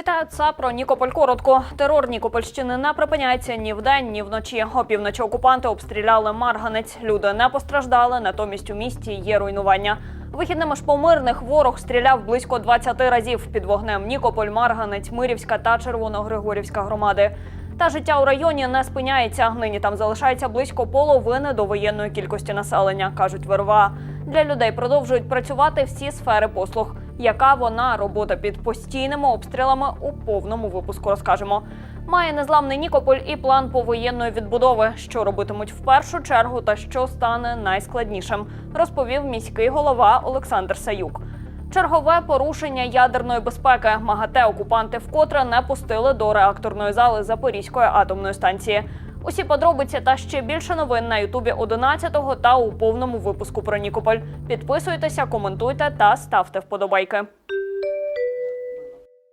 Вітаю це про Нікополь коротко. Терор Нікопольщини не припиняється ні вдень, ні вночі. Опівночі окупанти обстріляли Марганець. Люди не постраждали, натомість у місті є руйнування. Вихідними ж по мирних ворог стріляв близько 20 разів під вогнем Нікополь, Марганець, Мирівська та Червоногригорівська громади. Та життя у районі не спиняється. Нині там залишається близько половини до воєнної кількості населення, кажуть в РВА. Для людей продовжують працювати всі сфери послуг. Яка вона робота під постійними обстрілами у повному випуску розкажемо. Має незламний Нікополь і план повоєнної відбудови, що робитимуть в першу чергу та що стане найскладнішим, розповів міський голова Олександр Саюк. Чергове порушення ядерної безпеки. МАГАТЕ окупанти вкотре не пустили до реакторної зали Запорізької атомної станції. Усі подробиці та ще більше новин на Ютубі 11-го та у повному випуску про Нікополь. Підписуйтеся, коментуйте та ставте вподобайки.